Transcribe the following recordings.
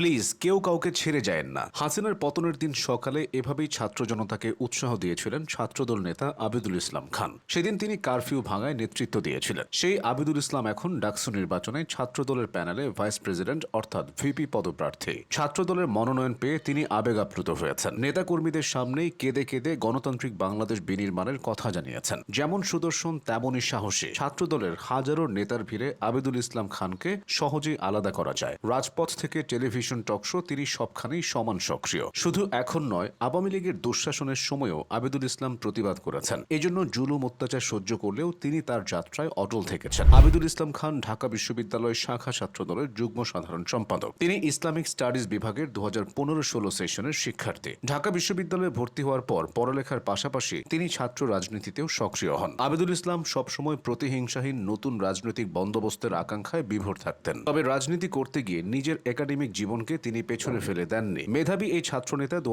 Please কেউ কাউকে ছেড়ে যায়েন না। হাসিনার পতনের দিন সকালে এভাবেই ছাত্র জনতাকে উৎসাহ দিয়েছিলেন ছাত্রদল নেতা আবিদুল ইসলাম খান। সেদিন তিনি কারফিউ ভাঙায় নেতৃত্ব দিয়েছিলেন। সেই আবিদুল ইসলাম এখন ডাকসু নির্বাচনে ছাত্রদলের প্যানেলে ভাইস প্রেসিডেন্ট অর্থাৎ ভিপি পদপ্রার্থী। ছাত্রদলের মনোনয়ন পেয়ে তিনি আবেগাপ্লুত হয়েছেন। নেতাকর্মীদের সামনেই কেঁদে কেঁদে গণতান্ত্রিক বাংলাদেশ বিনির্মাণের কথা জানিয়েছেন। যেমন সুদর্শন, তেমনই সাহসী ছাত্রদলের হাজারো নেতার ভিড়ে আবিদুল ইসলাম খানকে সহজেই আলাদা করা যায়। রাজপথ থেকে টেলিভিশন টকশো তিনি সবখানেই সমান সক্রিয়। শুধু এখন নয়, আওয়ামী লীগের দুঃশাসনের সময়ও আবেদুল ইসলাম প্রতিবাদ করেছেন। এজন্য জুলুম অত্যাচার সহ্য করলেও তিনি তার যাত্রায় অটল থেকেছেন। আবেদুল ইসলাম খান, ঢাকা বিশ্ববিদ্যালয় শাখা ছাত্রদলের যুগ্ম সাধারণ সম্পাদক। তিনি ইসলামিক স্টাডিজ বিভাগের দু হাজার পনেরো ষোলো সেশনের শিক্ষার্থী। ঢাকা বিশ্ববিদ্যালয়ে ভর্তি হওয়ার পর পড়ালেখার পাশাপাশি তিনি ছাত্র রাজনীতিতেও সক্রিয় হন। আবেদুল ইসলাম সবসময় প্রতিহিংসাহীন নতুন রাজনৈতিক বন্দোবস্তের আকাঙ্ক্ষায় বিভোর থাকতেন। তবে রাজনীতি করতে গিয়ে নিজের একাডেমিক জীবনকে তিনি পেছনে ফেলে দেননি। মেধাবী এই ছাত্রনেতা দু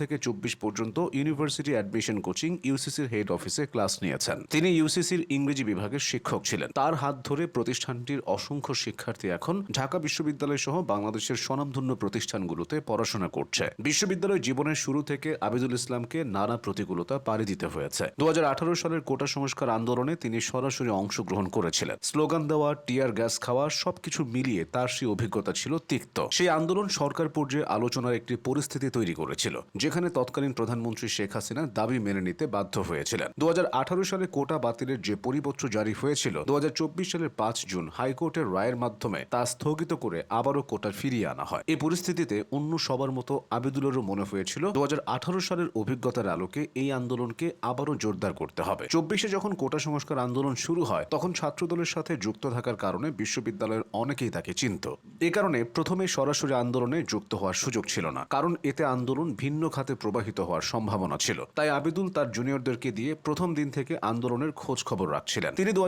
থেকে চব্বিশ পর্যন্ত ইউনিভার্সিটি অ্যাডমিশন কোচিং ইউসিসির হেড অফিসে ক্লাস নিয়েছেন। তিনি ইউসিসির ইংরেজি বিভাগের শিক্ষক ছিলেন। তার হাত ধরে প্রতিষ্ঠানটির অসংখ্য শিক্ষার্থী এখন ঢাকা বিশ্ববিদ্যালয় সহ বাংলাদেশের স্বনামধন্য প্রতিষ্ঠানগুলোতে পড়াশোনা করছে। বিশ্ববিদ্যালয় জীবনের শুরু থেকে আবিদুল ইসলামকে নানা প্রতিকূলতা পাড়ি দিতে হয়েছে। দু হাজার আঠারো সালের কোটা সংস্কার আন্দোলনে তিনি সরাসরি অংশগ্রহণ করেছিলেন। স্লোগান দেওয়া, টিয়ার গ্যাস খাওয়া, সবকিছু মিলিয়ে তার সেই অভিজ্ঞতা ছিল তিক্ত। সেই আন্দোলন সরকার পর্যায়ে আলোচনার একটি পরিস্থিতি তৈরি করেছিল, যেখানে তৎকালীন প্রধানমন্ত্রী শেখ হাসিনা দাবি মেনে নিতে বাধ্য হয়েছিলেন। দু হাজার আঠারো সালে কোটা বাতিলের যে পরিপত্র জারি হয়েছিল, দু হাজার চব্বিশ সালের পাঁচ জুন হাইকোর্টের রায়ের মাধ্যমে তা স্থগিত করে আবারও কোটা ফিরিয়ে আনা হয়। এই পরিস্থিতিতে অন্য সবার মতো আবেদুলেরও মনে হয়েছিল, দু হাজার আঠারো সালের অভিজ্ঞতার আলোকে এই আন্দোলনকে আবারও জোরদার করতে হবে। চব্বিশে যখন কোটা সংস্কার আন্দোলন শুরু হয়, তখন ছাত্রদলের সাথে যুক্ত থাকার কারণে বিশ্ববিদ্যালয়ের অনেকেই তাকে চিনত। এ কারণে প্রথমে সরাসরি আন্দোলনে যুক্ত হওয়ার সুযোগ ছিল না, কারণ এতে আন্দোলন ভিন্ন খাতে প্রবাহিত হওয়ার সম্ভাবনা ছিল। তাই আবিদুল তার জুনিয়রদেরকে দিয়ে প্রথম দিন থেকে আন্দোলনের খোঁজ খবর রাখছিলেন। তিনি দু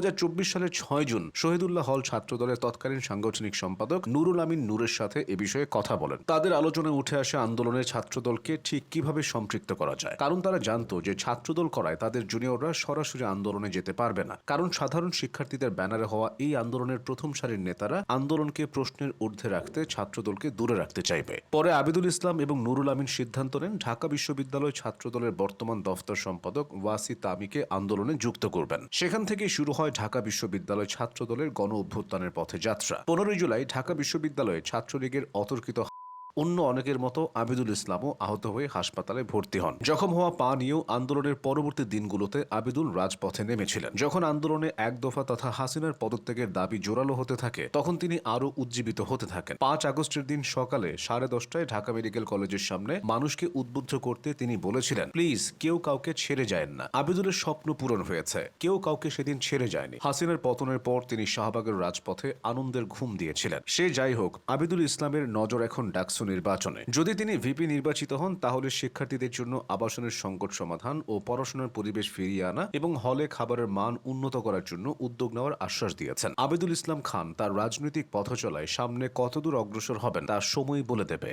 সালের ছয় জুন শহীদুল্লাহ হল ছাত্রদলের তৎকালীন সাংগঠনিক সম্পাদক নুরুল আমিন নূরের সাথে এ বিষয়ে কথা বলেন। তাদের আলোচনায় উঠে আসে আন্দোলনের ছাত্রদলকে ঠিক কীভাবে সম্পৃক্ত করা যায়। কারণ তারা জানতো যে ছাত্রদল করায় তাদের জুনিয়ররা সরাসরি আন্দোলনে যেতে পারবে না। কারণ সাধারণ শিক্ষার্থীদের ব্যানারে হওয়া এই আন্দোলনের প্রথম সারির নেতারা আন্দোলনকে প্রশ্নের ঊর্ধ্বে রাখতে ছাত্রদলকে দূরে রাখতে চাইবে। পরে আবিদুল ইসলাম এবং নুরুল আমিন সিদ্ধান্ত নেন ঢাকা বিশ্ববিদ্যালয় ছাত্রদলের বর্তমান দফতর সম্পাদক ওয়াসি তামিকে আন্দোলনে যুক্ত করবেন। সেখান থেকে শুরু হয় ঢাকা বিশ্ববিদ্যালয় ছাত্রদলের গণ অভ্যুত্থানের পথে যাত্রা। পনেরোই জুলাই ঢাকা বিশ্ববিদ্যালয়ে ছাত্রলীগের অতর্কিত অন্য অনেকের মতো আবিদুল ইসলামও আহত হয়ে হাসপাতালে ভর্তি হন। জখম হওয়া পা নিয়েও আন্দোলনের পরবর্তী দিনগুলোতে আবিদুল রাজপথে নেমেছিলেন। যখন আন্দোলনে এক দফা তথা হাসিনার পদত্যাগের দাবি জোরালো হতে থাকে, তখন তিনি আরও উজ্জীবিত হতে থাকেন। পাঁচ আগস্টের দিন সকালে সাড়ে দশটায় ঢাকা মেডিকেল কলেজের সামনে মানুষকে উদ্বুদ্ধ করতে তিনি বলেছিলেন, প্লিজ, কেউ কাউকে ছেড়ে যায়েন না। আবিদুলের স্বপ্ন পূরণ হয়েছে। কেউ কাউকে সেদিন ছেড়ে যায়নি। হাসিনার পতনের পর তিনি শাহবাগের রাজপথে আনন্দের ঘুম দিয়েছিলেন। সে যাই হোক, আবিদুল ইসলামের নজর এখন ডাকসু নির্বাচনে। যদি তিনি ভিপি নির্বাচিত হন, তাহলে শিক্ষার্থীদের জন্য আবাসনের সংকট সমাধান ও পড়াশোনার পরিবেশ ফিরিয়ে আনা এবং হলে খাবারের মান উন্নত করার জন্য উদ্যোগ নেওয়ার আশ্বাস দিয়েছেন। আবেদুল ইসলাম খান তার রাজনৈতিক পথচলায় সামনে কতদূর অগ্রসর হবেন, তা সময় বলে দেবে।